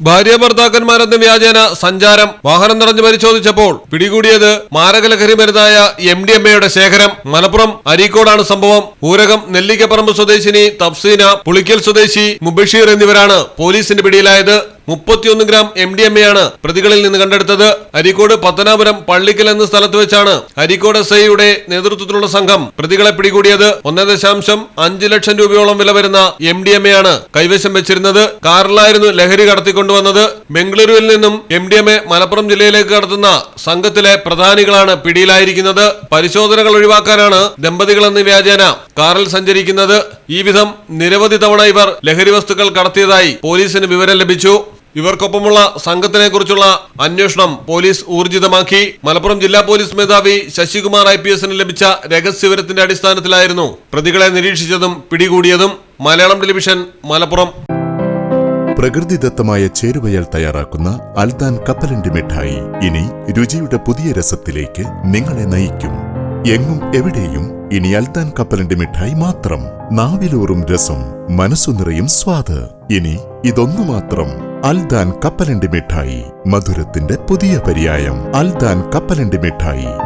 ഭാര്യ ഭർത്താക്കന്മാരെന്ന വ്യാജേന സഞ്ചാരം വാഹനം തടഞ്ഞു പരിശോധിച്ചപ്പോൾ പിടികൂടിയത് മാരകലഹരി മരുന്നായ എം ഡി എമ്മയുടെ ശേഖരം. മലപ്പുറം അരീക്കോടാണ് സംഭവം. ഊരകം നെല്ലിക്കപ്പറമ്പ് സ്വദേശിനി തഫ്സീന പുളിക്കൽ സ്വദേശി മുബഷീർ എന്നിവരാണ് പോലീസിന്റെ പിടിയിലായത്. മുപ്പത്തിയൊന്ന് gram M D M A ആണ് പ്രതികളിൽ നിന്ന് കണ്ടെടുത്തത്. അരീക്കോട് പത്തനാപുരം പള്ളിക്കൽ എന്ന സ്ഥലത്ത് വെച്ചാണ് അരീക്കോട് എസ് ഐയുടെ നേതൃത്വത്തിലുള്ള സംഘം പ്രതികളെ പിടികൂടിയത്. ഒന്നേ ദശാംശം അഞ്ച് ലക്ഷം രൂപയോളം വില വരുന്ന എം ഡി എം എ ആണ് കൈവശം വെച്ചിരുന്നത്. കാറിലായിരുന്നു ലഹരി കടത്തിക്കൊണ്ടുവന്നത്. ബംഗളൂരുവിൽ നിന്നും M D M A Malappuram ജില്ലയിലേക്ക് കടത്തുന്ന സംഘത്തിലെ പ്രധാനികളാണ് പിടിയിലായിരിക്കുന്നത്. പരിശോധനകൾ ഒഴിവാക്കാനാണ് ദമ്പതികളെന്ന് വ്യാജേന കാറിൽ സഞ്ചരിക്കുന്നത്. ഈ വിധം നിരവധി തവണ ഇവർ ലഹരി വസ്തുക്കൾ കടത്തിയതായി പോലീസിന് വിവരം ലഭിച്ചു. ഇവർക്കൊപ്പമുള്ള സംഘത്തിനെ കുറിച്ചുള്ള അന്വേഷണം പോലീസ് ഊർജിതമാക്കി. മലപ്പുറം ജില്ലാ പോലീസ് മേധാവി ശശികുമാർ ഐ പി എസിന് ലഭിച്ച രഹസ്യവിവരത്തിന്റെ അടിസ്ഥാനത്തിലായിരുന്നു പ്രതികളെ നിരീക്ഷിച്ചതും പിടികൂടിയതും. മലയാളം ടെലിവിഷൻ മലപ്പുറം. പ്രകൃതിദത്തമായ ചേരുവയാൽ തയ്യാറാക്കുന്ന അൽദാൻ കപ്പലണ്ടി മിഠായി. ഇനി രുചിയുടെ പുതിയ രസത്തിലേക്ക് നിങ്ങളെ നയിക്കും. എങ്ങും എവിടെയും ഇനി അൽദാൻ കപ്പലണ്ടി മിഠായി മാത്രം. നാവിലൂറും രസം മനസ്സു നിറയും സ്വാദ്. ഇനി ഇതൊന്നു മാത്രം അൽദാൻ കപ്പലണ്ടി മിഠായി മധുരത്തിന്റെ പുതിയ പര്യായം. അൽദാൻ കപ്പലണ്ടി മിഠായി.